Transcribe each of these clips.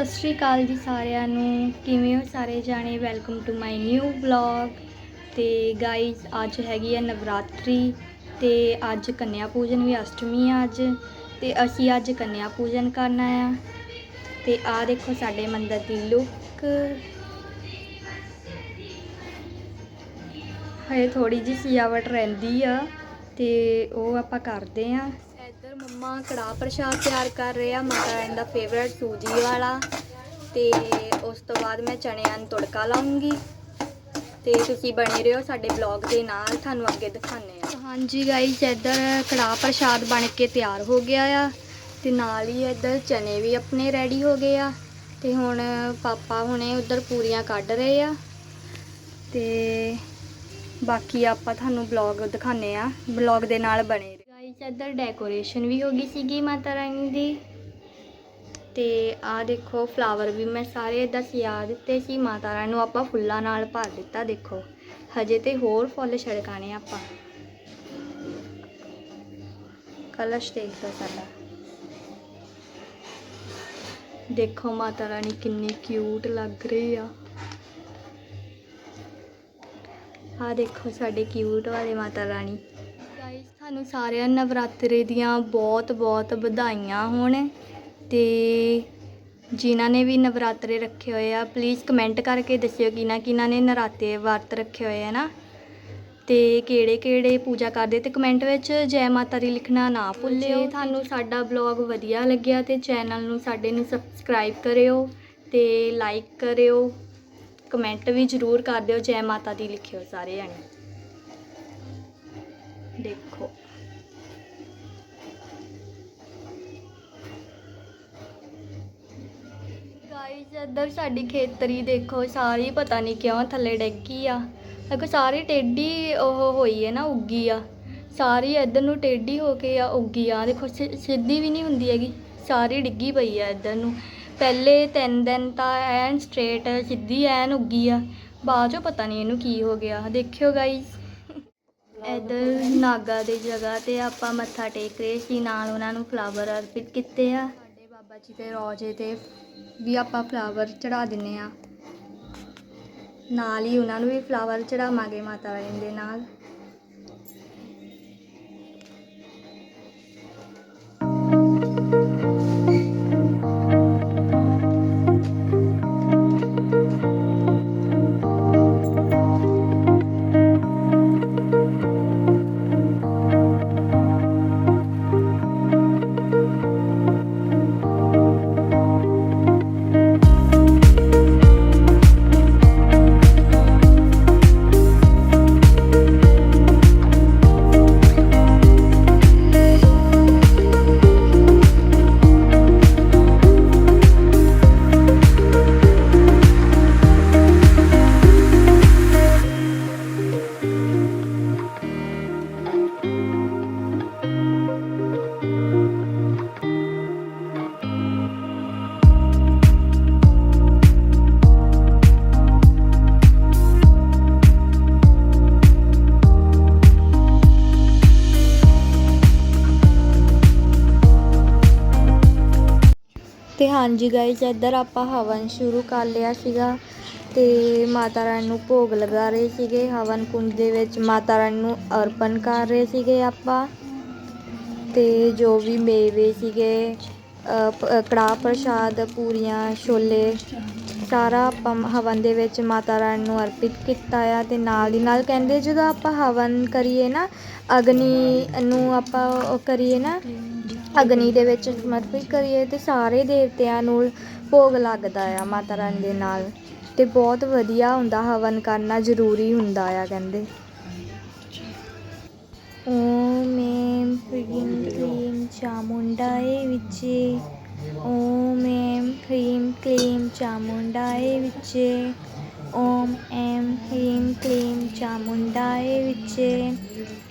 ਸਤਿ ਸ਼੍ਰੀ ਅਕਾਲ ਜੀ ਸਾਰਿਆਂ ਨੂੰ। ਕਿਵੇਂ ਹੋ ਸਾਰੇ ਜਾਣੇ? Welcome to my new vlog ਤੇ ਗਾਇਸ ਅੱਜ ਹੈਗੀ ਹੈ ਨਵਰਾਤਰੀ ਤੇ ਅੱਜ ਕੰਨਿਆ ਪੂਜਨ ਵੀ ਅਸ਼ਟਮੀ ਆ ਅੱਜ। ਤੇ ਅਸੀਂ ਅੱਜ ਕੰਨਿਆ ਪੂਜਨ ਕਰਨਾ ਆ। ਤੇ ਆ ਦੇਖੋ ਸਾਡੇ ਮੰਦਰ ਦੀ ਲੁੱਕ ਹਏ ਥੋੜੀ ਜਿਹੀ ਸਜਾਵਟ ਰਹਿੰਦੀ ਆ ਤੇ ਉਹ ਆਪਾਂ ਕਰਦੇ ਆ। ਮੰਮਾ ਕੜਾਹ ਪ੍ਰਸ਼ਾਦ ਤਿਆਰ ਕਰ ਰਹੇ ਆ, ਮਾਤਾ ਰਾਣੀ ਦਾ ਫੇਵਰਟ ਸੂਜੀ ਵਾਲਾ। ਤੇ ਉਸ ਤੋਂ ਬਾਅਦ ਮੈਂ ਚਣਿਆਂ ਨੂੰ ਤੜਕਾ ਲਾਉਂਗੀ। ਤੇ ਤੁਸੀਂ ਬਣੇ ਰਹੋ ਸਾਡੇ ਬਲੌਗ ਦੇ ਨਾਲ, ਤੁਹਾਨੂੰ ਅੱਗੇ ਦਿਖਾਣੇ ਆ ਹਾਂਜੀ ਗਾਈਸ ਇੱਧਰ ਕੜਾਹ ਪ੍ਰਸ਼ਾਦ ਬਣ ਕੇ ਤਿਆਰ ਹੋ ਗਿਆ ਆ। ਤੇ ਨਾਲ ਹੀ ਇੱਧਰ ਚਨੇ ਵੀ ਆਪਣੇ ਰੈਡੀ ਹੋ ਗਏ ਆ। ਤੇ ਹੁਣ ਪਾਪਾ ਹੁਣੇ ਉਧਰ ਪੂਰੀਆਂ ਕੱਢ ਰਹੇ ਆ। ਤੇ ਬਾਕੀ ਆਪਾਂ ਤੁਹਾਨੂੰ ਬਲੌਗ ਦਿਖਾਣੇ ਆ ਬਲੌਗ ਦੇ ਨਾਲ ਬਣੇ ਗਾਈਸ ਇੱਧਰ ਡੈਕੋਰੇਸ਼ਨ ਵੀ ਹੋ ਗਈ ਸੀਗੀ ਮਾਤਾ ਰਾਣੀ ਦੀ। ਤੇ ਆ ਦੇਖੋ ਫਲਾਵਰ ਵੀ ਮੈਂ ਸਾਰੇ ਇਦਾਂ ਸਜਾ ਦਿੱਤੇ ਸੀ। ਮਾਤਾ ਰਾਣੀ ਨੂੰ ਆਪਾਂ ਫੁੱਲਾਂ ਨਾਲ ਭਰ ਦਿੱਤਾ, ਦੇਖੋ। ਹਜੇ ਤੇ ਹੋਰ ਫੁੱਲ ਛੜਕਾਣੇ ਆਪਾਂ। ਕਲਸ਼ ਦੇਖ ਲਓ ਸਾਡਾ। ਦੇਖੋ ਮਾਤਾ ਰਾਣੀ ਕਿੰਨੀ ਕਿਊਟ ਲੱਗ ਰਹੀ ਆ। ਆ ਦੇਖੋ ਸਾਡੇ ਕਿਊਟ ਵਾਲੇ ਮਾਤਾ ਰਾਣੀ। ਤੁਹਾਨੂੰ ਸਾਰਿਆਂ ਨਵਰਾਤਰੇ ਦੀਆਂ ਬਹੁਤ ਬਹੁਤ ਵਧਾਈਆਂ ਹੋਣ ਤੇ ਜਿਨ੍ਹਾਂ ਨੇ ਵੀ ਨਵਰਾਤਰੇ ਰੱਖੇ ਹੋਏ ਆ ਪਲੀਜ਼ ਕਮੈਂਟ ਕਰਕੇ ਦੱਸਿਓ ਕਿਹਨਾਂ ਕਿਹਨਾਂ ਨੇ ਨਰਾਤੇ ਵਰਤ ਰੱਖੇ ਹੋਏ ਆ ਨਾ। ਤੇ ਕਿਹੜੇ ਕਿਹੜੇ ਪੂਜਾ ਕਰਦੇ ਤੇ ਕਮੈਂਟ ਵਿੱਚ ਜੈ ਮਾਤਾ ਦੀ ਲਿਖਣਾ ਨਾ ਭੁੱਲਿਓ। ਤੁਹਾਨੂੰ ਸਾਡਾ ਬਲੌਗ ਵਧੀਆ ਲੱਗਿਆ ਤੇ ਚੈਨਲ ਨੂੰ ਸਾਡੇ ਨੂੰ ਸਬਸਕ੍ਰਾਈਬ ਕਰਿਓ ਤੇ ਲਾਈਕ ਕਰਿਓ। ਕਮੈਂਟ ਵੀ ਜ਼ਰੂਰ ਕਰ ਦਿਓ ਜੈ ਮਾਤਾ ਦੀ ਲਿਖਿਓ ਸਾਰੇ ਜਾਣੇ ਦੇਖੋ। ਗਾਈਸ ਇੱਧਰ ਸਾਡੀ ਖੇਤਰੀ ਦੇਖੋ, ਸਾਰੀ ਪਤਾ ਨਹੀਂ ਕਿਉਂ ਥੱਲੇ ਡਿੱਗੀ ਆ। ਦੇਖੋ, ਸਾਰੀ ਟੇਢੀ ਉਹ ਹੋਈ ਹੈ ਨਾ, ਉੱਗੀ ਆ। ਸਾਰੀ ਇੱਧਰ ਨੂੰ ਟੇਢੀ ਹੋ ਕੇ ਆ, ਉੱਗੀ ਆ। ਦੇਖੋ, ਸਿ- ਸਿੱਧੀ ਵੀ ਨਹੀਂ ਹੁੰਦੀ ਹੈਗੀ, ਸਾਰੀ ਡਿੱਗੀ ਪਈ ਆ ਇੱਧਰ ਨੂੰ। ਪਹਿਲੇ ਤਿੰਨ ਦਿਨ ਤਾਂ ਐਨ ਸਟ੍ਰੇਟ ਸਿੱਧੀ ਐਨ ਉੱਗੀ ਆ। ਬਾਅਦ ਚੋਂ ਪਤਾ ਨਹੀਂ ਇਹਨੂੰ ਕੀ ਹੋ ਗਿਆ। ਦੇਖਿਓ ਗਾਈਸ ਇੱਧਰ ਨਾਗਾ ਦੀ ਜਗ੍ਹਾ ਤੇ ਆਪਾਂ ਮੱਥਾ ਟੇਕ ਰਹੇ ਸੀ, ਨਾਲ ਉਹਨਾਂ ਨੂੰ ਫਲਾਵਰ ਅਰਪਿਤ ਕੀਤੇ ਆ। ਸਾਡੇ ਬਾਬਾ ਜੀ ਦੇ ਰੋਜੇ ਤੇ ਵੀ ਆਪਾਂ ਫਲਾਵਰ ਚੜਾ ਦਿੰਦੇ ਹਾਂ। ਨਾਲ ਹੀ ਉਹਨਾਂ ਨੂੰ ਵੀ ਫਲਾਵਰ ਚੜਾਵਾਂਗੇ ਮਾਤਾ ਰਾਣੀ ਦੇ ਨਾਲ। ਹਾਂਜੀ ਗਾਇਸ ਇੱਧਰ ਆਪਾਂ ਹਵਨ ਸ਼ੁਰੂ ਕਰ ਲਿਆ ਸੀਗਾ ਤੇ ਮਾਤਾ ਰਾਣੀ ਨੂੰ ਭੋਗ ਲਗਾ ਰਹੇ ਸੀਗੇ। ਹਵਨ ਕੁੰਡ ਦੇ ਵਿੱਚ ਮਾਤਾ ਰਾਣੀ ਨੂੰ ਅਰਪਣ ਕਰ ਰਹੇ ਸੀਗੇ ਆਪਾਂ। ਤੇ ਜੋ ਵੀ ਮੇਵੇ ਸੀਗੇ ਅ, ਕੜਾਹ ਪ੍ਰਸ਼ਾਦ ਪੂਰੀਆਂ ਛੋਲੇ ਸਾਰਾ ਆਪਾਂ ਹਵਨ ਦੇ ਵਿੱਚ ਮਾਤਾ ਰਾਣੀ ਨੂੰ ਅਰਪਿਤ ਕੀਤਾ ਆ ਤੇ ਨਾਲ ਦੀ ਨਾਲ ਕਹਿੰਦੇ ਜਦੋਂ ਆਪਾਂ ਹਵਨ ਕਰੀਏ ਨਾ ਅਗਨੀ ਨੂੰ ਆਪਾਂ ਕਰੀਏ ਨਾ ਅਗਨੀ ਦੇ ਵਿੱਚ ਸਮਰਪਿਤ ਕਰੀਏ ਤੇ ਸਾਰੇ ਦੇਵਤਿਆਂ ਨੂੰ ਭੋਗ ਲੱਗਦਾ ਆ ਮਾਤਾ ਰਾਣੀ ਦੇ ਨਾਲ। ਤੇ ਬਹੁਤ ਵਧੀਆ ਹੁੰਦਾ, ਹਵਨ ਕਰਨਾ ਜ਼ਰੂਰੀ ਹੁੰਦਾ ਆ ਕਹਿੰਦੇ। ਓਮ ਏਮ ਹ੍ਰੀਮ ਕਲੀਮ ਚਾਮੁੰਡਾਏ ਵਿਚੇ। ਓਮ ਏਮ ਹ੍ਰੀਮ ਕਲੀਮ ਚਾਮੁੰਡਾਏ ਵਿਚੇ। ਓਮ ਏਮ ਹ੍ਰੀਮ ਕਲੀਮ ਚਾਮੁੰਡਾਏ ਵਿਚੇ।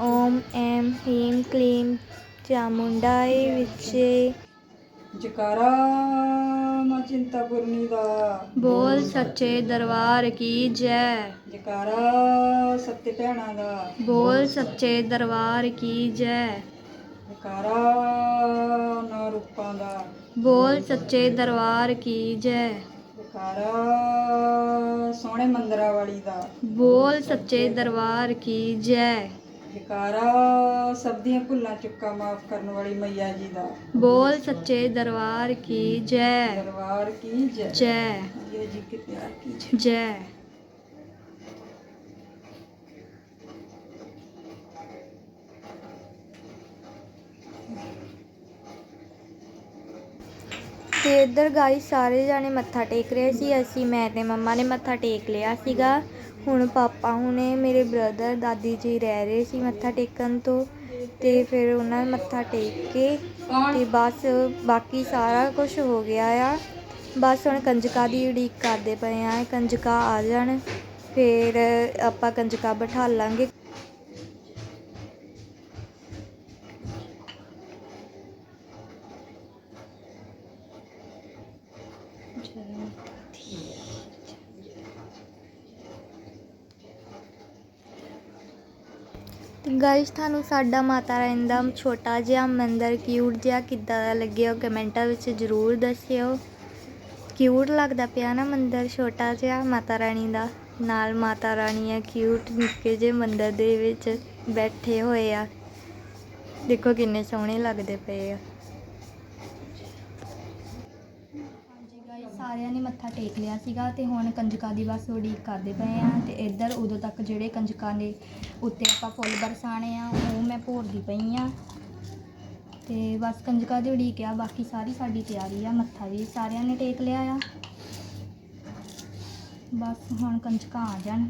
ਓਮ ਏਮ ਹ੍ਰੀਮ ਕਲੀਮ ਚਾਮੁੰਡਾਏ ਵਿਚੇ। ਜਕਾਰਾ ਮਾ ਚਿੰਤਾਪੁਰਨੀ ਦਾ। ਬੋਲ ਸੱਚੇ ਦਰਬਾਰ ਕੀ ਜੈ। ਜਕਾਰਾ ਸੱਤੇ ਭੈਣਾਂ ਦਾ। ਬੋਲ ਸੱਚੇ ਦਰਬਾਰ ਕੀ ਜੈ। ਜਕਾਰਾ ਨਾ ਰੂਪਾਂ ਦਾ। ਬੋਲ ਸੱਚੇ ਦਰਬਾਰ ਕੀ ਜੈ। ਜਕਾਰਾ ਸੋਹਣੇ ਮੰਦਰਾਂ ਵਾਲੀ ਦਾ। ਬੋਲ ਸੱਚੇ ਦਰਬਾਰ ਕੀ ਜੈ। ਜਕਾਰਾ ਸਭ ਦੀਆਂ ਭੁੱਲਾਂ ਚੁੱਕਾ ਮਾਫ ਕਰਨ ਵਾਲੀ ਮਈਆ ਜੀ ਦਾ। ਬੋਲ ਸੱਚੇ ਦਰਬਾਰ ਕੀ ਜੈ? ਦਰਬਾਰ ਕੀ ਜੈ? ਜੈ। ਇਹ ਜੀ ਕੇ ਪਿਆਰ ਕੀ ਜੈ? ਜੈ। ਤੇ ਇੱਧਰ ਗਾਈ ਸਾਰੇ ਜਾਣੇ ਮੱਥਾ ਟੇਕ ਰਹੇ ਸੀ। ਅਸੀਂ ਮੈਂ ਤੇ ਮੰਮਾ ਨੇ ਮੱਥਾ ਟੇਕ ਲਿਆ ਸੀਗਾ। ਹੁਣ ਪਾਪਾ ਹੁਣੇ ਮੇਰੇ ਬ੍ਰਦਰ ਦਾਦੀ ਜੀ ਰਹਿ ਰਹੇ ਸੀ ਮੱਥਾ ਟੇਕਣ ਤੋਂ ਤੇ ਫਿਰ ਉਹਨਾਂ ਨੇ ਮੱਥਾ ਟੇਕ ਕੇ ਤੇ ਬਸ ਬਾਕੀ ਸਾਰਾ ਕੁਝ ਹੋ ਗਿਆ ਆ। ਬਸ ਹੁਣ ਕੰਜਕਾਂ ਦੀ ਉਡੀਕ ਕਰਦੇ ਪਏ ਆ, ਕੰਜਕਾ ਆ ਜਾਣ, ਫਿਰ ਆਪਾਂ ਕੰਜਕਾ ਬਿਠਾ ਲਾਂਗੇ। ਗਾਇਸ ਤੁਹਾਨੂੰ ਸਾਡਾ ਮਾਤਾ ਰਾਣੀ ਦਾ ਛੋਟਾ ਜਿਹਾ ਮੰਦਿਰ ਕਿਊਟ ਜਿਹਾ ਕਿੱਦਾਂ ਦਾ ਲੱਗਿਆ ਉਹ ਕਮੈਂਟਾਂ ਵਿੱਚ ਜ਼ਰੂਰ ਦੱਸਿਓ। ਕਿਊਟ ਲੱਗਦਾ ਪਿਆ ਨਾ ਮੰਦਿਰ ਛੋਟਾ ਜਿਹਾ ਮਾਤਾ ਰਾਣੀ ਦਾ। ਨਾਲ ਮਾਤਾ ਰਾਣੀ ਆ ਕਿਊਟ ਨਿੱਕੇ ਜਿਹੇ ਮੰਦਿਰ ਦੇ ਵਿੱਚ ਬੈਠੇ ਹੋਏ ਆ। ਦੇਖੋ ਕਿੰਨੇ ਸੋਹਣੇ ਲੱਗਦੇ ਪਏ ਆ ਹਾਂਜੀ ਗਾਇਸ ਸਾਰਿਆਂ ਨੇ ਮੱਥਾ ਟੇਕ ਲਿਆ ਸੀਗਾ ਤੇ ਹੁਣ ਕੰਜਕਾਂ ਦੀ ਬਸ ਉਡੀਕ ਕਰਦੇ ਪਏ ਆ ਤੇ ਇੱਧਰ ਉਦੋਂ ਤੱਕ ਜਿਹੜੇ ਕੰਜਕਾਂ ਦੇ ਉੱਤੇ ਆਪਾਂ ਫੁੱਲ ਬਰਸਾਣੇ ਆ, ਉਹ ਮੈਂ ਭੋਰਦੀ ਪਈ ਆ। ਤੇ ਬਸ ਕੰਜਕਾਂ ਦੀ ਉਡੀਕ ਆ, ਬਾਕੀ ਸਾਰੀ ਸਾਡੀ ਤਿਆਰੀ ਆ, ਮੱਥਾ ਵੀ ਸਾਰਿਆਂ ਨੇ ਟੇਕ ਲਿਆ ਆ। ਬਸ ਹੁਣ ਕੰਜਕਾਂ ਆ ਜਾਣ।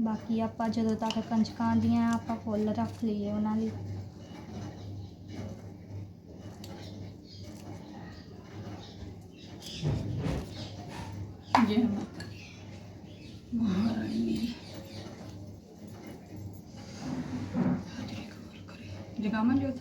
ਬਾਕੀ ਆਪਾਂ ਜਦੋਂ ਤੱਕ ਕੰਜਕਾਂ ਦੀਆਂ ਆਪਾਂ ਫੁੱਲ ਰੱਖ ਲਈਏ ਉਹਨਾਂ ਲਈ। ਜੈ ਮਾਤਾ ਮਹਾਰਾਣੀ ਮੇਰੀ ਜਗਾਵਾਂ ਜੋਤ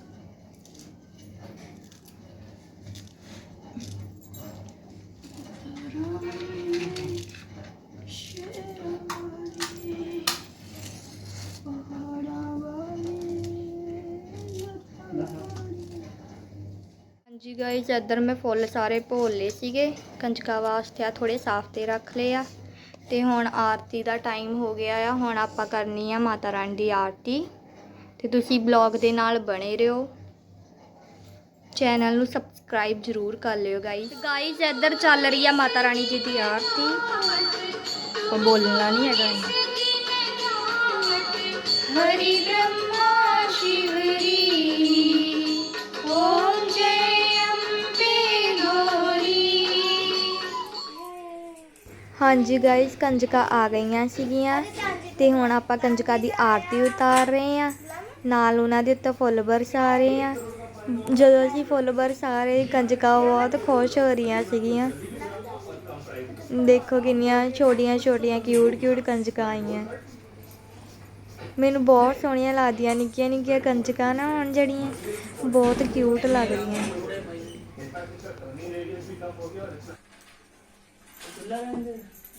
ਗਾਇਸ ਇੱਧਰ ਮੈਂ ਫੁੱਲ ਸਾਰੇ ਭੋਲ ਲਏ ਸੀਗੇ, ਕੰਜਕਾਂ ਵਾਸਤੇ ਆ ਥੋੜੇ ਸਾਫ਼ ਤੇ ਰੱਖ ਲਏ ਆ। ਤੇ ਹੁਣ ਆਰਤੀ ਦਾ ਟਾਈਮ ਹੋ ਗਿਆ ਆ, ਹੁਣ ਆਪਾਂ ਕਰਨੀ ਆ ਮਾਤਾ ਰਾਣੀ ਦੀ ਆਰਤੀ। ਤੇ ਤੁਸੀਂ ਬਲੌਗ ਦੇ ਨਾਲ ਬਣੇ ਰਹੋ। ਚੈਨਲ ਨੂੰ ਸਬਸਕ੍ਰਾਈਬ ਜ਼ਰੂਰ ਕਰ ਲਿਓ ਗਾਇਸ ਗਾਇਸ ਇੱਧਰ ਚੱਲ ਰਹੀ ਆ ਮਾਤਾ ਰਾਣੀ ਜੀ ਦੀ ਆਰਤੀ। ਉਹ ਬੋਲਣਾ ਨਹੀਂ ਹੈਗਾ। ਇਹਨੇ ਹਾਂਜੀ ਗਾਇਸ ਕੰਜਕਾ ਆ ਗਈਆਂ ਸੀਗੀਆਂ ਤੇ ਹੁਣ ਆਪਾਂ ਕੰਜਕਾ ਦੀ ਆਰਤੀ ਉਤਾਰ ਰਹੇ ਆ ਨਾਲ ਉਹਨਾਂ ਦੇ ਉੱਤੇ ਫੁੱਲ ਬਰਸਾ ਰਹੇ ਆ ਜਦੋਂ ਅਸੀਂ ਫੁੱਲ ਬਰਸਾ ਰਹੇ ਕੰਜਕਾ ਬਹੁਤ ਖੁਸ਼ ਹੋ ਰਹੀਆਂ ਸੀਗੀਆਂ। ਦੇਖੋ ਕਿੰਨੀਆਂ ਛੋਟੀਆਂ ਛੋਟੀਆਂ ਕਿਊਟ ਕਿਊਟ ਕੰਜਕਾਂ ਆਈਆਂ। ਮੈਨੂੰ ਬਹੁਤ ਸੋਹਣੀਆਂ ਲੱਗਦੀਆਂ, ਨਿੱਕੀਆਂ ਨਿੱਕੀਆਂ ਕੰਜਕਾਂ ਨਾ ਹੁਣ ਜਿਹੜੀਆਂ, ਬਹੁਤ ਕਿਊਟ ਲੱਗਦੀਆਂ।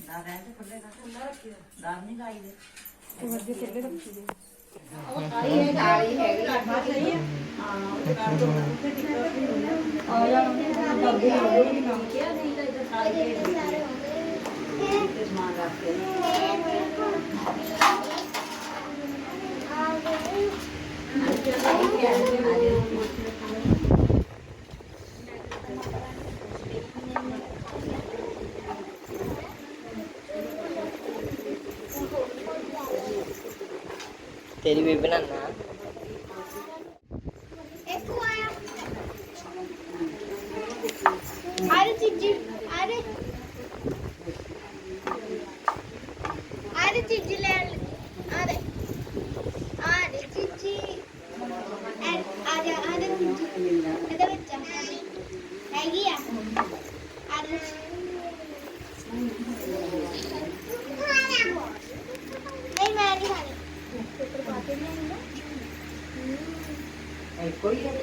ਨਾ ਰਹਿਣ ਦੇ ਖੁੱਲੇ ਕਰ ਖੁੱਲਾ ਰੱਖੀ ਦਾਰ ਨਹੀਂ ਲਾਈ ਦੇ। ਤੂੰ ਅੱਗੇ ਖੁੱਲੇ ਰੱਖੀ ਦੇ। ਉਹ ਕਾਲੀ ਹੈ ਕਾਲੀ ਹੈਗੀ ਲੱਗ ਰਹੀ ਹੈ। ਹਾਂ ਉਹ ਕਰ ਦੋ ਉੱਥੇ ਟਿਕਟ ਵੀ ਹੋਣਾ ਆ ਜਾ। ਡੱਬੇ ਆ ਗਏ ਨਹੀਂ ਕੰਮ ਕਿਹਾ ਨਹੀਂ ਤਾਂ ਇਧਰ ਸਾਰੇ ਸਾਰੇ ਹੋਣਗੇ ਤੇ ਸਮਾਨ ਰੱਖ ਕੇ। ਆ ਗਏ ਅੱਜ ਜਦੋਂ ਕਹਿੰਦੇ ਆ ਜੇ ਤੇਰੀ ਵੀ ਬਣਾਣਾ ਇੱਕ ਆਇਆ। ਅਰੇ ਚੀਜ਼ ਅਰੇ ਨਹੀਂ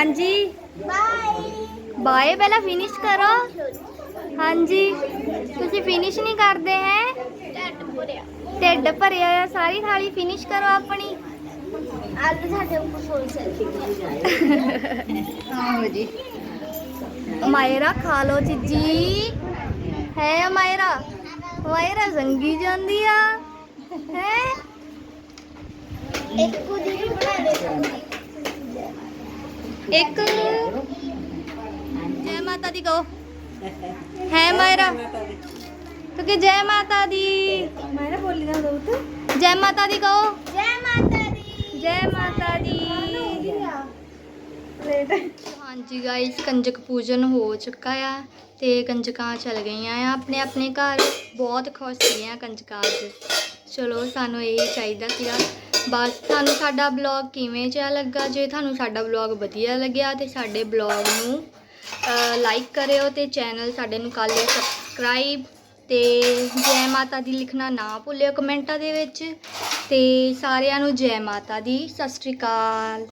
ਹਾਂਜੀ ਬਾਏ ਬਾਏ ਪਹਿਲਾਂ ਫਿਨਿਸ਼ ਕਰੋ ਹਾਂਜੀ ਤੁਸੀਂ ਫਿਨਿਸ਼ ਨਹੀਂ ਕਰਦੇ ਹੈ ਟੱਟ ਪੁਰਿਆ ਢਿੱਡ ਭਰਿਆ ਆ ਸਾਰੀ ਥਾਲੀ ਫਿਨਿਸ਼ ਕਰੋ ਆਪਣੀ ਅੱਜ ਸਾਡੇ ਉੱਪਰ ਫੁੱਲ ਸੈਲਫੀ ਆਹੋ ਜੀ ਮਾਇਰਾ ਖਾ ਲੋ ਚੀਜੀ ਹੈ ਮਾਇਰਾ ਮਾਇਰਾ ਜ਼ੰਗੀ ਜਾਂਦੀ ਆ ਹੈ ਇੱਕ ਕੁਦੀ ਵੀ ਬਣਾ ਦੇ ਇੱਕ ਜੈ ਮਾਤਾ ਦੀ ਕਹੋ। ਹੈ ਮਾਇਰਾ। ਕਿਉਂਕਿ ਜੈ ਮਾਤਾ ਦੀ ਮਾਇਰਾ ਬੋਲੀ ਨਾ ਦੋ ਜੈ ਮਾਤਾ ਦੀ ਕਹੋ। ਜੈ ਮਾਤਾ ਦੀ। ਜੈ ਮਾਤਾ ਦੀ। ਹਾਂਜੀ ਗਾਇਸ ਕੰਜਕ ਪੂਜਨ ਹੋ ਚੁੱਕਾ ਆ ਤੇ ਕੰਜਕਾਂ ਚਲ ਗਈਆਂ ਆ। ਆਪਣੇ ਆਪਣੇ ਘਰ ਬਹੁਤ ਖੁਸ਼ ਸੀਗੀਆਂ ਕੰਜਕਾਂ ਅੱਜ। ਚਲੋ ਸਾਨੂੰ ਇਹ ਚਾਹੀਦਾ ਸੀਗਾ ਬਸ, ਤੁਹਾਨੂੰ ਸਾਡਾ ਬਲੌਗ ਕਿਵੇਂ ਜਿਹਾ ਲੱਗਾ? ਜੇ ਤੁਹਾਨੂੰ ਸਾਡਾ ਬਲੌਗ ਵਧੀਆ ਲੱਗਿਆ ਤੇ ਸਾਡੇ ਬਲੌਗ ਨੂੰ ਲਾਈਕ ਕਰਿਓ ਤੇ ਚੈਨਲ ਸਾਡੇ ਨੂੰ ਕਰ ਲਿਓ ਸਬਸਕ੍ਰਾਈਬ ਤੇ ਜੈ ਮਾਤਾ ਦੀ ਲਿਖਣਾ ਨਾ ਭੁੱਲਿਓ ਕਮੈਂਟਾਂ ਦੇ ਵਿੱਚ ਤੇ ਸਾਰਿਆਂ ਨੂੰ ਜੈ ਮਾਤਾ ਦੀ, ਸਤਿ ਸ਼੍ਰੀ ਅਕਾਲ।